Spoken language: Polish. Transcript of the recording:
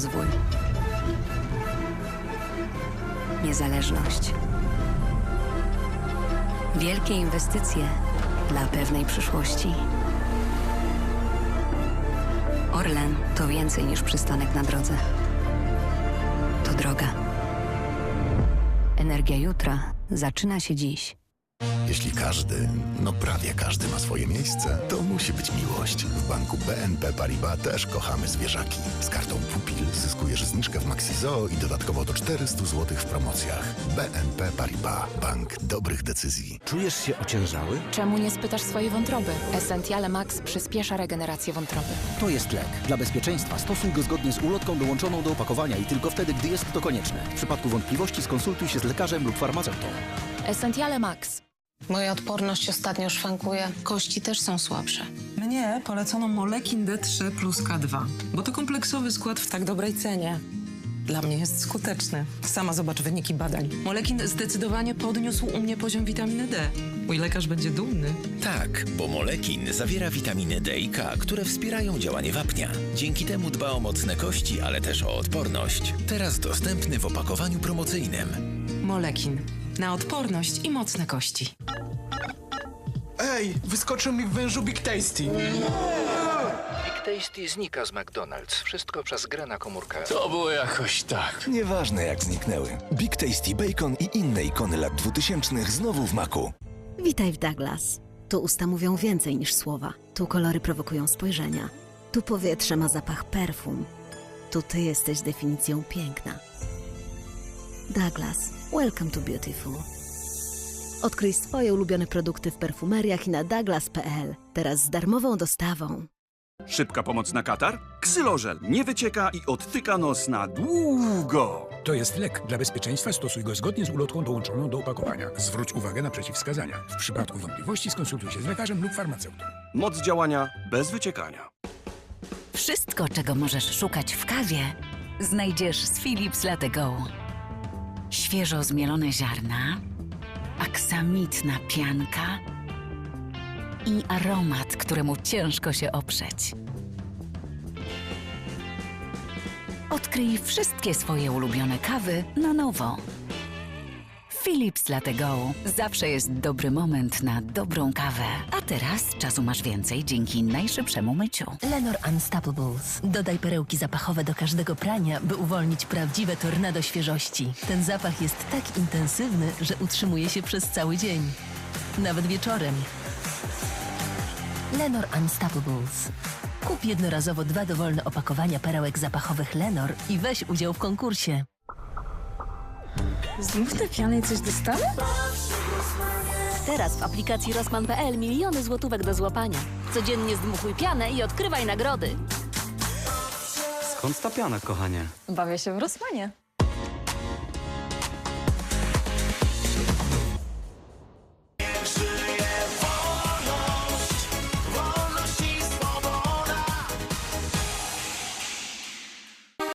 rozwój. Niezależność. Wielkie inwestycje dla pewnej przyszłości. Orlen to więcej niż przystanek na drodze. To droga. Energia jutra zaczyna się dziś. Jeśli każdy, no prawie każdy ma swoje miejsce, to musi być miłość. W banku BNP Paribas też kochamy zwierzaki. Z kartą Pupil zyskujesz zniżkę w Maxizoo i dodatkowo do 400 zł w promocjach. BNP Paribas. Bank dobrych decyzji. Czujesz się ociężały? Czemu nie spytasz swojej wątroby? Essentiale Max przyspiesza regenerację wątroby. To jest lek. Dla bezpieczeństwa stosuj go zgodnie z ulotką dołączoną do opakowania i tylko wtedy, gdy jest to konieczne. W przypadku wątpliwości skonsultuj się z lekarzem lub farmaceutą. Essentiale Max. Moja odporność ostatnio szwankuje. Kości też są słabsze. Mnie polecono Molekin D3 plus K2, bo to kompleksowy skład w tak dobrej cenie. Dla mnie jest skuteczny. Sama zobacz wyniki badań. Molekin zdecydowanie podniósł u mnie poziom witaminy D. Mój lekarz będzie dumny. Tak, bo Molekin zawiera witaminy D i K, które wspierają działanie wapnia. Dzięki temu dba o mocne kości, ale też o odporność. Teraz dostępny w opakowaniu promocyjnym. Molekin. Na odporność i mocne kości. Ej, wyskoczył mi w wężu Big Tasty. Big Tasty znika z McDonald's. Wszystko przez grę na komórkę. To było jakoś tak. Nieważne jak zniknęły. Big Tasty Bacon i inne ikony lat 2000 znowu w maku. Witaj w Douglas. Tu usta mówią więcej niż słowa. Tu kolory prowokują spojrzenia. Tu powietrze ma zapach perfum. Tu ty jesteś definicją piękna. Douglas, welcome to beautiful. Odkryj swoje ulubione produkty w perfumeriach i na douglas.pl. Teraz z darmową dostawą. Szybka pomoc na katar? Ksylorzel nie wycieka i odtyka nos na długo. To jest lek. Dla bezpieczeństwa stosuj go zgodnie z ulotką dołączoną do opakowania. Zwróć uwagę na przeciwwskazania. W przypadku wątpliwości skonsultuj się z lekarzem lub farmaceutą. Moc działania bez wyciekania. Wszystko, czego możesz szukać w kawie, znajdziesz z Philips Latte Go. Świeżo zmielone ziarna, aksamitna pianka i aromat, któremu ciężko się oprzeć. Odkryj wszystkie swoje ulubione kawy na nowo. Philips Latte Go. Zawsze jest dobry moment na dobrą kawę. A teraz czasu masz więcej dzięki najszybszemu myciu. Lenor Unstoppables. Dodaj perełki zapachowe do każdego prania, by uwolnić prawdziwe tornado świeżości. Ten zapach jest tak intensywny, że utrzymuje się przez cały dzień. Nawet wieczorem. Lenor Unstoppables. Kup jednorazowo dwa dowolne opakowania perełek zapachowych Lenor i weź udział w konkursie. Znów te piany coś dostanę? Teraz w aplikacji Rosman.pl miliony złotówek do złapania. Codziennie zdmuchuj pianę i odkrywaj nagrody. Skąd ta piana, kochanie? Bawię się w Rosmanie.